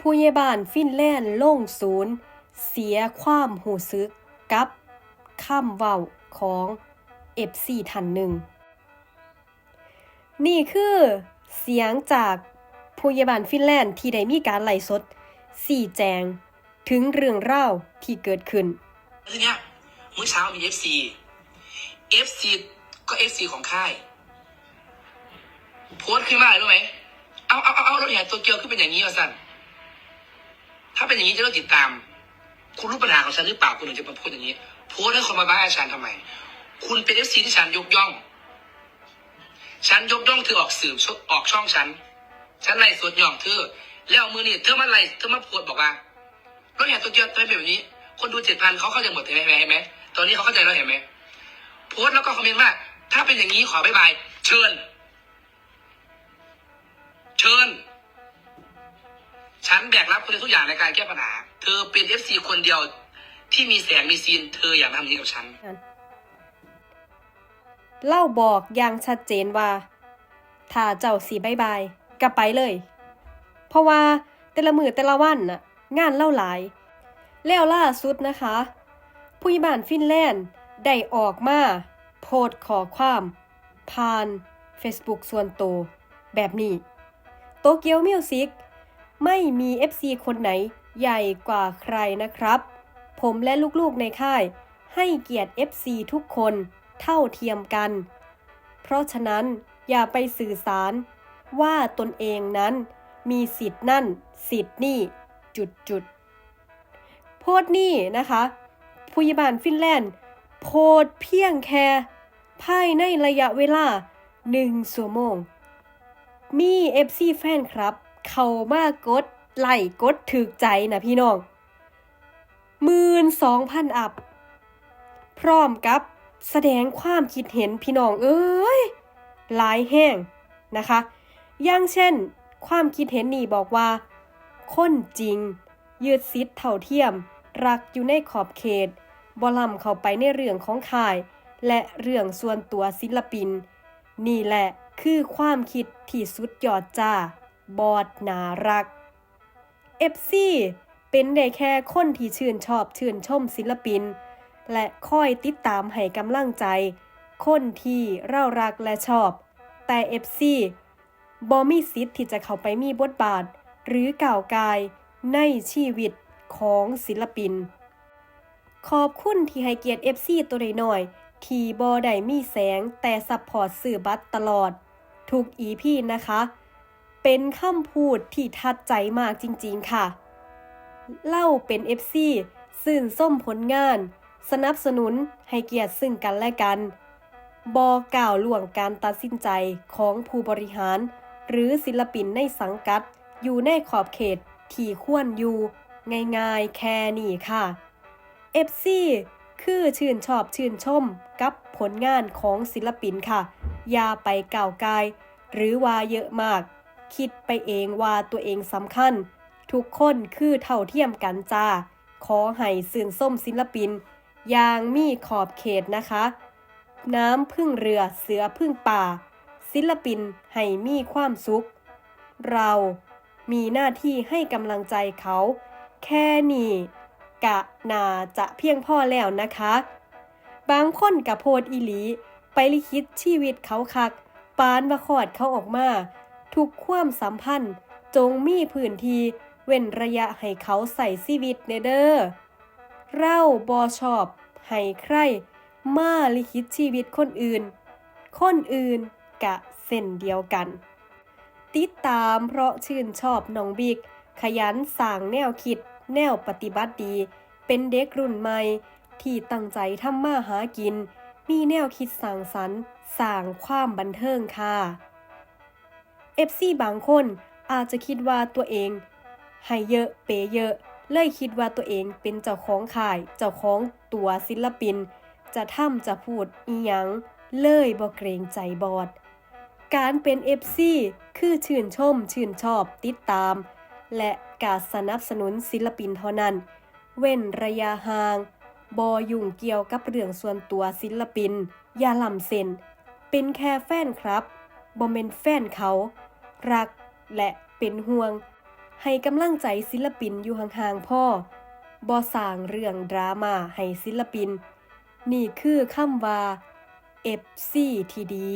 ผู้ใหญ่บ้านฟินแลนด์ล่งศูนย์ เสียความหูซึกกับคำเว้าของ FC ท่านหนึ่ง นี่คือเสียงจากผู้ใหญ่บ้านฟินแลนด์ที่ได้มีการไล่สดสี่แจง ถึงเรื่องเล่าที่เกิดขึ้นทีเนี้ยเมื่อเช้ามี FC FC ก็ FC ของค่าย โพสต์ขึ้นมาเลยรู้ไหมเอาเอาเอาเอารถแห่ตัวเกียวขึ้นเป็นอย่างนี้วะสัน ถ้าเป็นอย่างนี้จะต้องติดตาม คุณรู้ปัญหาของฉันหรือเปล่าคุณถึงจะมาพูดอย่างนี้โพสให้คนมาบ้าอาฉันทำไม คุณเป็น FC ที่ฉันยกย่อง ฉันยกย่องเธอออกสื่อออกช่องฉัน ฉันไล่สดย่องเธอ แล้วมือนี่เธอมาไล่เธอมาโพสบอกว่ารถแห่ตัวเกียวทำไมเป็นแบบนี้ คนดูเจ็ดพันเขาเข้าใจหมดเห็นไหมเห็นไหมตอนนี้เขาเข้าใจแล้วเห็นไหมโพสแล้วก็คอมเมนต์ว่า ถ้าเป็นอย่างนี้ขอบายบาย เชิญ รับคุณทุกอย่างในการแก้ปัญหา เธอเป็นเอฟซีคนเดียวที่มีแสงมีซีน เธออยากทำอย่างนี้กับฉัน เล่าบอกอย่างชัดเจนว่า ถ้าเจ้าสีบายบายก็ไปเลย เพราะว่าแต่ละมือแต่ละวันน่ะ งานเล่าหลาย แล้วล่าสุดนะคะ ผู้ใหญ่บ้านฟินแลนด์ได้ออกมาโพสขอความ ผ่าน Facebook ส่วนตัวแบบนี้ โตเกียวมิวสิก ไม่มี FC คนไหนใหญ่กว่าใครนะครับ ผมและลูกๆในค่าย ให้เกียรติ FC ทุกคนเท่าเทียมกัน เพราะฉะนั้นอย่าไปสื่อสารว่าตนเองนั้นมีสิทธิ์นั่น สิทธิ์นี่ จุดจุดโพสต์นี่นะคะผู้ใหญ่บ้านฟินแลนด์ โพสต์เพียงแค่ภายในระยะเวลาหนึ่งชั่วโมง มี FC แฟนครับ เข้ามากดไลค์กดถึกใจนะพี่น้องหมื่นสองพันอัพ พร้อมกับแสดงความคิดเห็นพี่น้องเอ้ยหลายแห้งนะคะ อย่างเช่น ความคิดเห็นนี่บอกว่า คนจริง ยืดซิดเท่าเทียม รักอยู่ในขอบเขตบอลำเข้าไปในเรื่องของข่าย และเรื่องส่วนตัวศิลปิน นี่แหละคือความคิดที่สุดยอดจ้า บอดนารัก FC เป็นได้แค่คนที่ชื่นชอบชื่นชมศิลปิน และคอยติดตามให้กำลังใจ คนที่เรารักและชอบ แต่ FC บอมีสิทธิ์ที่จะเข้าไปมีบทบาท หรือก่าวกายในชีวิตของศิลปิน ขอบคุณที่ให้เกียรติ FC ตัวน้อยๆที่บอได้มีแสงแต่ซัพพอร์ตสื่อบัตรตลอด ทุก EP นะคะ เป็นคำพูดที่ทัดใจมากจริงๆค่ะ เล่าเป็น FC สื่นส้มผลงาน สนับสนุนให้เกียรติซึ่งกันและกัน บอกล่าวล่วงการตัดสินใจของผู้บริหาร หรือศิลปินในสังกัด อยู่ในขอบเขตที่ควรอยู่ ง่ายๆ แค่นี้ค่ะ FC คือชื่นชอบชื่นชมกับผลงานของศิลปินค่ะ อย่าไปก่าวกาย หรือว่าเยอะมาก คิดไปเองว่าตัวเองสำคัญ ทุกคนคือเท่าเทียมกันจ้า ขอให้สื่นส้มศิลปิน อย่างมีขอบเขตนะคะ น้ำพึ่งเรือเสือพึ่งป่า ศิลปินให้มีความสุข เรามีหน้าที่ให้กำลังใจเขา แค่นี้กะนาจะเพียงพ่อแล้วนะคะ บางคนกับโพดอีหลี ไปลิคิดชีวิตเขาคัก ปานว่าขอดเขาออกมา ทุกความสัมพันธ์ จงมีพื้นที่เว้นระยะให้เขาใส่ชีวิตเนเดอร์เราบอชอบให้ใคร มาลิคิดชีวิตคนอื่น คนอื่นกะเส้นเดียวกัน ติดตามเพราะชื่นชอบน้องบิ๊กขยันสร้างแนวคิด แนวปฏิบัติดี เป็นเด็กรุ่นใหม่ ที่ตั้งใจทำมาหากิน มีแนวคิดสร้างสรรค์สร้างความบันเทิงค่ะ FC บางคนอาจจะคิดว่าตัวเองให้เยอะเปย์เยอะ เลยคิดว่าตัวเองเป็นเจ้าของข่าย เจ้าของตัวศิลปิน จะทำจะพูดอีหยัง เลยบ่เกรงใจบอด การเป็น FC คือชื่นชม ชื่นชอบติดตาม และการสนับสนุนศิลปินเท่านั้น เว้นระยะห่างบอยุ่งเกี่ยวกับเรื่องส่วนตัวศิลปิน อย่าล่ำเส้นเป็นแค่แฟนครับ บ่เป็นแฟนเขา รักและเป็นห่วง ให้กำลังใจศิลปินอยู่ห่างๆพ่อบ่สร้างเรื่องดราม่าให้ศิลปิน นี่คือคำว่า FC ที่ดี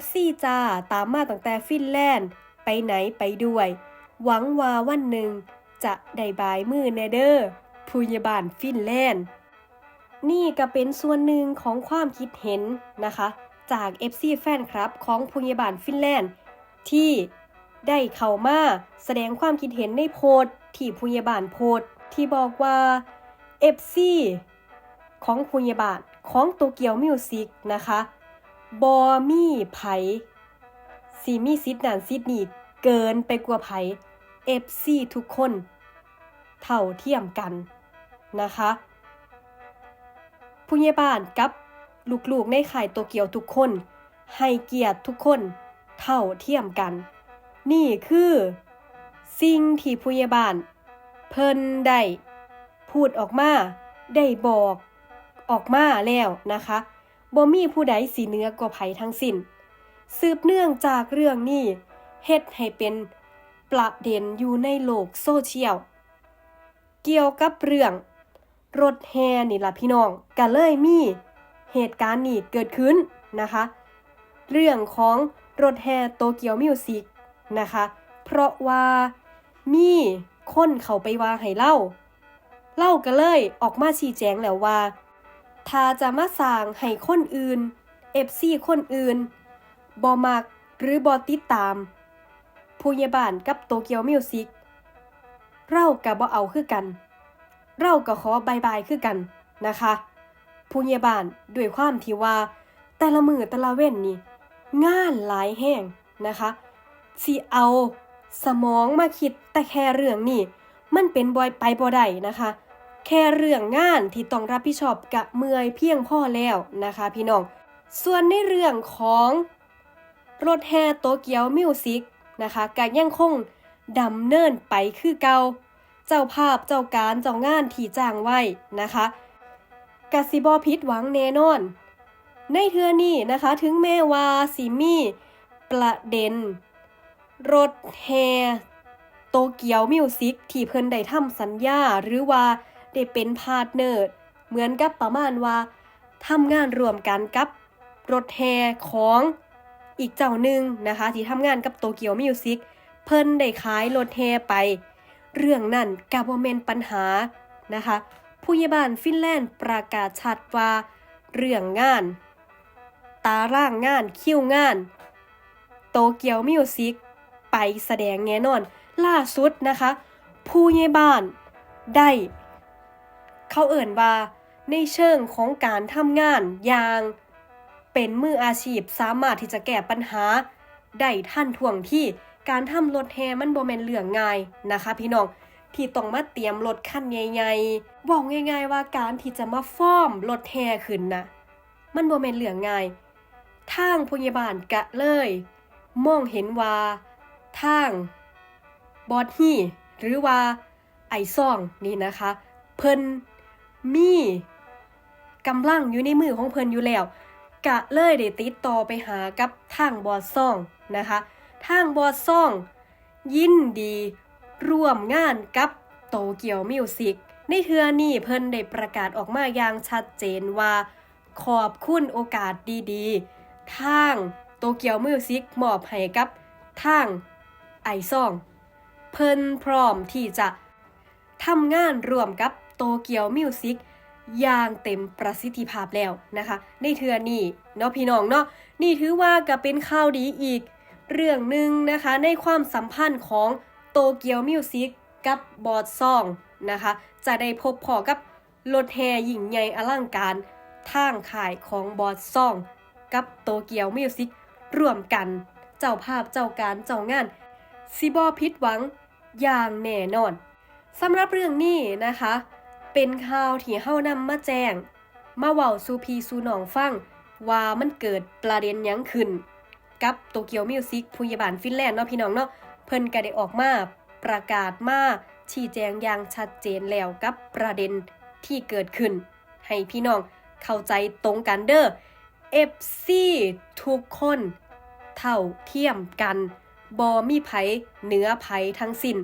FC จ้าตามมาตั้งแต่ฟินแลนด์ ไปไหนไปด้วย หวังว่าวันหนึ่ง จะได้บายมือแนเดอร์ผู้ยาบาลฟินแลนด์ นี่ก็เป็นส่วนหนึ่งของความคิดเห็นนะคะ จาก FC แฟนคลับ ของผู้ยาบาลฟินแลนด์ ที่ได้เข้ามาแสดงความคิดเห็นในโพสที่ผู้ยาบาลโพสที่บอกว่า FC ของผู้ยาบาลของโตเกียวมิวสิกนะคะบอมี่ไผสีมีสิทธิ์นั่นสิทธิ์นี่เกินไปกว่าไผ FC ทุกคน เท่าเทียมกันนะคะผู้ใหญ่บ้านกับ ลูกๆในข่ายโตเกียวทุกคน ให้เกียรติทุกคนเท่าเทียมกัน นี่คือ สิ่งที่ผู้ใหญ่บ้าน เพิ่นได้พูดออกมาได้บอกออกมาแล้วนะคะบ่มีผู้ใดสีเนื้อกว่าไผทั้งสิ้น สืบเนื่องจากเรื่องนี้เฮ็ดให้เป็นประเด็นอยู่ในโลกโซเชียล เกี่ยวกับเรื่อง รถแฮนี่ล่ะพี่น้องก็เลยมี เหตุการณ์นี้เกิดขึ้นนะคะ เรื่องของรถแฮโตเกียวมิวสิกนะคะ เพราะว่ามีคนเขาไปว่าให้เล่า เล่าก็เลยออกมาชี้แจงแล้วว่า ถ้าจะมาสร้างให้คนอื่น FC คนอื่นบอมักหรือบอติดตามผู้ใหญ่บ้านกับโตเกียวมิวสิกเรากับ่เอาคือกัน เราก็ขอบายบายคือกันนะคะ ผู้ใหญ่บ้านด้วยความที่ว่า แต่ละมือแต่ละเว้นนี่งานหลายแห้งนะคะสิเอาสมองมาคิดแต่แค่เรื่องนี่มันเป็นบอยไปบ่ได้นะคะ แค่เรื่องงานที่ต้องรับผิดชอบกะเมื่อยเพียงพ่อแล้วนะคะ พี่น้อง ส่วนในเรื่องของรถแฮโตเกียวมิวสิกนะคะก็ยังคงดำเนินไปคือเก่าเจ้าภาพเจ้าการเจ้างานที่จ้างไว้นะคะ กสิบอพิษหวังแน่นอน ในเทือนี้นะคะถึงแม้ว่าสิมีประเด็น รถแฮโตเกียวมิวสิกที่เพิ่นได้ทำสัญญา หรือว่าได้เป็นพาร์ทเนอร์เหมือนกับประมาณว่าทำงานร่วมกันกับรถแฮของอีกเจ้าหนึ่งนะคะ ที่ทำงานกับโตเกียวมิวสิกเพิ่นได้ขายรถแฮไป เรื่องนั้นกาบ่แม่นปัญหานะคะ ผู้ใหญ่บ้านฟินแลนด์ประกาศชัดว่า เรื่องงาน ตารางงานคิวงาน โตเกียวมิวสิกไปแสดงแน่นอน ล่าสุดนะคะ ผู้ใหญ่บ้านได้ เขาเอ่นว่า ในเชิงของการทำงานอย่างเป็นมืออาชีพสามารถที่จะแก้ปัญหา ได้ท่านท่วงที่การทำรถแฮมันบ่แมนเรื่องง่ายนะคะ พี่น้อง ที่ต้องมาเตรียมรถคันใหญ่ๆบอกง่าย ๆ ว่าการที่จะมาฟ้อมรถแฮขึ้นนะมันบ่แม่นเรื่องง่าย ทางพยาบาลกะเลย มองเห็นว่า ทางบอดฮี่หรือว่าไอซ่องนี่นะคะ เพิ่นมีกำลังอยู่ในมือของเพิ่นอยู่แล้ว กะเลยได้ติดต่อไปหากับทางบอดซ่องนะคะ ทางบอดซ่อง ยินดี ร่วมงานกับโตเกียวมิวสิกในเทือนี้เพิ่นได้ประกาศออกมาอย่างชัดเจนว่า ขอบคุณโอกาสดีๆ ทางโตเกียวมิวสิกมอบให้กับทางไอซ่อง เพิ่นพร้อมที่จะทำงานร่วมกับโตเกียวมิวสิกอย่างเต็มประสิทธิภาพแล้วนะคะ ในเทือนี้เนาะพี่น้องเนาะนี่ถือว่าก็เป็นข่าวดีอีก เรื่องหนึ่งนะคะในความสัมพันธ์ของ โตเกียวมิวสิกกับบอดซองนะคะ จะได้พบพอกับรถแห่หยิ่งใหญ่อลังการทางขายของบอดซอง กับโตเกียวมิวสิกร่วมกัน เจ้าภาพเจ้าการเจ้างานซิบอพิดหวังอย่างแน่นอนสำหรับเรื่องนี้นะคะ เป็นข่าวที่เฮานำมาแจ้ง มาเว้าสูพีสูน้องฟัง ว่ามันเกิดประเด็นยังขึ้น กับโตเกียวมิวสิกผู้ใหญ่บ้านฟินแลนด์เนาะพี่น้องเนาะ เพิ่นก็ได้ออกมาประกาศมาชี้แจงอย่างชัดเจนแล้วกับประเด็นที่เกิดขึ้น ให้พี่น้องเข้าใจตรงกันเด้อ FC ทุกคน เท่าเทียมกันบอมีไผเหนือไผทั้งสิน้น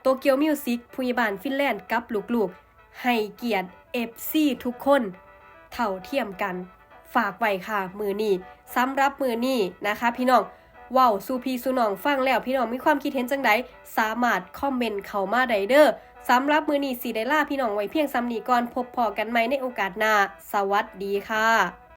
โตเกียวมิวสิกผู้ใหญ่บ้านฟินแลนด์กับลูกๆ ให้เกียรติ FC ทุกคน เท่าเทียมกัน ฝากไว้ค่ะมือนี้สำหรับมือนี้นะคะพี่น้อง ว้าวสู่พี่สู่น้องฟังแล้วพี่น้องมีความคิดเห็นจังใดสามารถคอมเมนต์เข้ามาได้เด้อสำหรับมือนี้สีได้ล่าพี่น้องไว้เพียงซ้ำนี้ก่อนพบพอกันไหมในโอกาสหน้า สวัสดีค่ะ